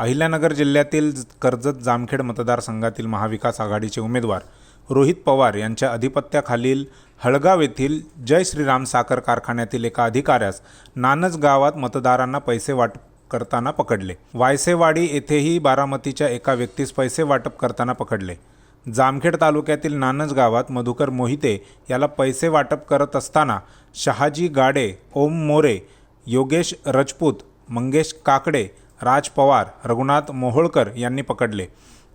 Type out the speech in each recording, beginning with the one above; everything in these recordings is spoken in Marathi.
अहिल्यानगर जिल्ह्यातील कर्जत जामखेड मतदारसंघातील महाविकास आघाडीचे उमेदवार रोहित पवार यांच्या अधिपत्याखालील हळगाव येथील जय श्रीराम साखर कारखान्यातील एका अधिकाऱ्यास नानज गावात मतदारांना पैसे वाटप करताना पकडले. वायसेवाडी येथेही बारामतीच्या एका व्यक्तीस पैसे वाटप करताना पकडले. जामखेड तालुक्यातील नानज गावात मधुकर मोहिते याला पैसे वाटप करत असताना शहाजी गाडे ओम मोरे योगेश रजपूत मंगेश काकडे राज पवार रघुनाथ मोहोळकर यांनी पकडले.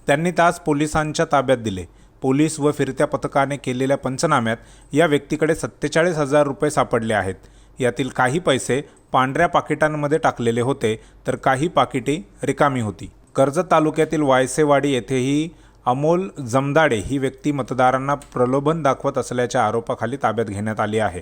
त्यांनी तास पोलिसांच्या ताब्यात दिले. पोलीस व फिरत्या पथकाने केलेल्या पंचनाम्यात या व्यक्तीकडे सत्तेचाळीस हजार रुपये सापडले आहेत. यातील काही पैसे पांढऱ्या पाकिटांमध्ये टाकलेले होते तर काही पाकिटे रिकामी होती. कर्जत तालुक्यातील वायसेवाडी येथेही अमोल जमदाडे ही व्यक्ती मतदारांना प्रलोभन दाखवत असल्याच्या आरोपाखाली ताब्यात घेण्यात आली आहे.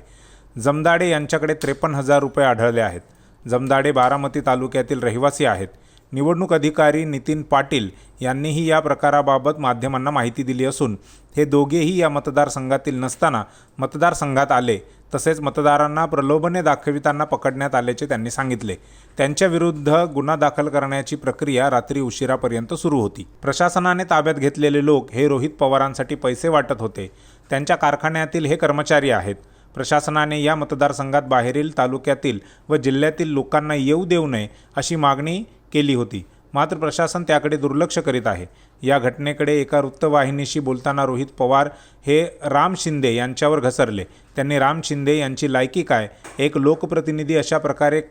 जमदाडे यांच्याकडे त्रेपन्न हजार रुपये आढळले आहेत. जमदाडे बारामती तालुक्यातील रहिवासी आहेत. निवडणूक अधिकारी नितीन पाटील यांनीही या प्रकाराबाबत माध्यमांना माहिती दिली असून हे दोघेही या मतदारसंघातील नसताना मतदारसंघात आले. तसेच मतदारांना प्रलोभने दाखविताना पकडण्यात आल्याचे त्यांनी सांगितले. त्यांच्या विरुद्ध गुन्हा दाखल करण्याची प्रक्रिया रात्री उशिरापर्यंत सुरू होती. प्रशासनाने ताब्यात घेतलेले लोक हे रोहित पवारांसाठी पैसे वाटत होते. त्यांच्या कारखान्यातील हे कर्मचारी आहेत. प्रशासनाने या मतदारसंघात बाहेरील तालुक्यातील व जिल्ह्यातील लोकांना येऊ देऊ नये अशी मागणी केली होती. मात्र प्रशासन त्याकडे दुर्लक्ष करीत आहे. या घटनेकडे एका वृत्तवाहिनीशी बोलताना रोहित पवार हे राम शिंदे यांच्यावर घसरले. त्यांनी राम शिंदे यांची लायकी काय? एक लोकप्रतिनिधी अशा प्रकारे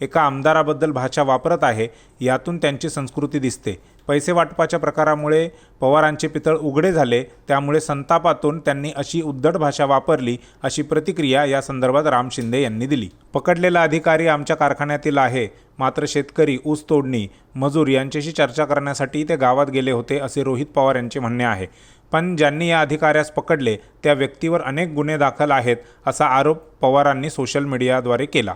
एका आमदाराबद्दल भाषा वापरत आहे यातून त्यांची संस्कृती दिसते. पैसे वाटपाच्या प्रकारामुळे पवारांचे पितळ उघडे झाले त्यामुळे संतापातून त्यांनी अशी उद्धट भाषा वापरली अशी प्रतिक्रिया या संदर्भात राम शिंदे यांनी दिली. पकडलेला अधिकारी आमच्या कारखान्यातील आहे मात्र शेतकरी ऊस तोडणी मजूर यांच्याशी चर्चा करण्यासाठी ते गावात गेले होते असे रोहित पवार यांचे म्हणणे आहे. पण ज्यांनी या अधिकाऱ्यास पकडले त्या व्यक्तीवर अनेक गुन्हे दाखल आहेत असा आरोप पवारांनी सोशल मीडियाद्वारे केला.